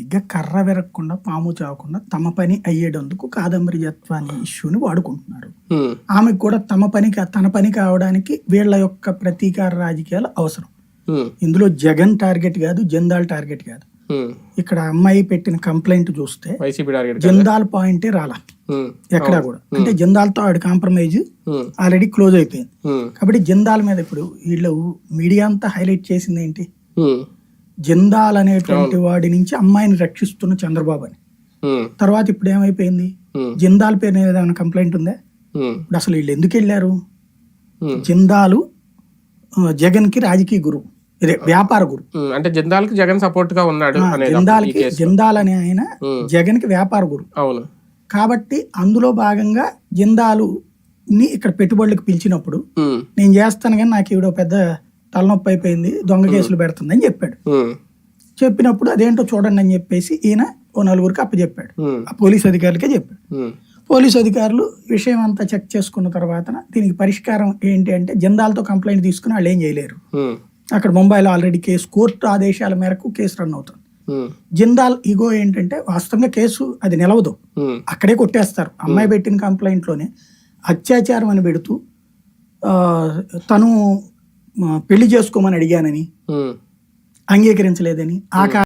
బేసిక్గా కర్ర విరగకుండా పాము చావకుండా తమ పని అయ్యేటందుకు కాదంబరి జత్వ అనే ఇష్యూని వాడుకుంటున్నారు. ఆమెకు కూడా తమ పని తన పని కావడానికి వీళ్ళ యొక్క ప్రతీకార రాజకీయాలు అవసరం. ఇందులో జగన్ టార్గెట్ కాదు జందాల్ టార్గెట్ కాదు. ఇక్కడ అమ్మాయి పెట్టిన కంప్లైంట్ చూస్తే జందాల్ పాయింటే రాలా. ఎక్కడా కూడా. అంటే జందాల్తో ఆడి కాంప్రమైజ్ ఆల్రెడీ క్లోజ్ అయిపోయింది. కాబట్టి జందాల్ మీద ఇప్పుడు వీళ్ళు మీడియా అంతా హైలైట్ చేసింది ఏంటి? జందాల్ అనేటువంటి వాడి నుంచి అమ్మాయిని రక్షిస్తున్న చంద్రబాబు అని తర్వాత ఇప్పుడు ఏమైపోయింది? జందాల్ పేరు ఏమైనా కంప్లైంట్ ఉందా? ఇప్పుడు అసలు వీళ్ళు ఎందుకు వెళ్ళారు? జందాలు ఆ, జగన్కి రాజకీయ గురువు. ఇదే వ్యాపార ఉమ్. అంటే జందాల్కి జగన్ సపోర్ట్గా ఉన్నాడు కేసు జందాల్ అనే ఆయన ఉమ్, జగన్కి వ్యాపార గురువు. అవును. కాబట్టి అందులో భాగంగా జిందాలుని ఇక్కడ పెట్టుబడులకు పిలిచినప్పుడు నేను చేస్తాను కానీ నాకు ఈవిడ పెద్ద తలనొప్పి అయిపోయింది దొంగ కేసులు పెడుతుందని చెప్పాడు. ఉమ్, చెప్పినప్పుడు అదేంటో చూడండి అని చెప్పేసి ఈయన ఓ నలుగురికి అప్పచెప్పాడు. ఆ పోలీస్ అధికారులకే చెప్పాడు. పోలీస్ అధికారులు విషయం అంతా చెక్ చేసుకున్న తర్వాత దీనికి పరిష్కారం ఏంటి అంటే జందాలతో కంప్లైంట్ తీసుకుని వాళ్ళు ఏం చేయలేరు. అక్కడ ముంబైలో ఆల్రెడీ కేసు కోర్టు ఆదేశాల మేరకు కేసు రన్ అవుతుంది. జిందాల్ ఇగో ఏంటంటే వాస్తవంగా కేసు అది నిలవదు. అక్కడే కొట్టేస్తారు. అమ్మాయి పెట్టిన కంప్లైంట్లోనే అత్యాచారం అని పెడుతూ ఆ, తను పెళ్ళి చేసుకోమని అడిగానని. అంగీకరించలేదని ఆ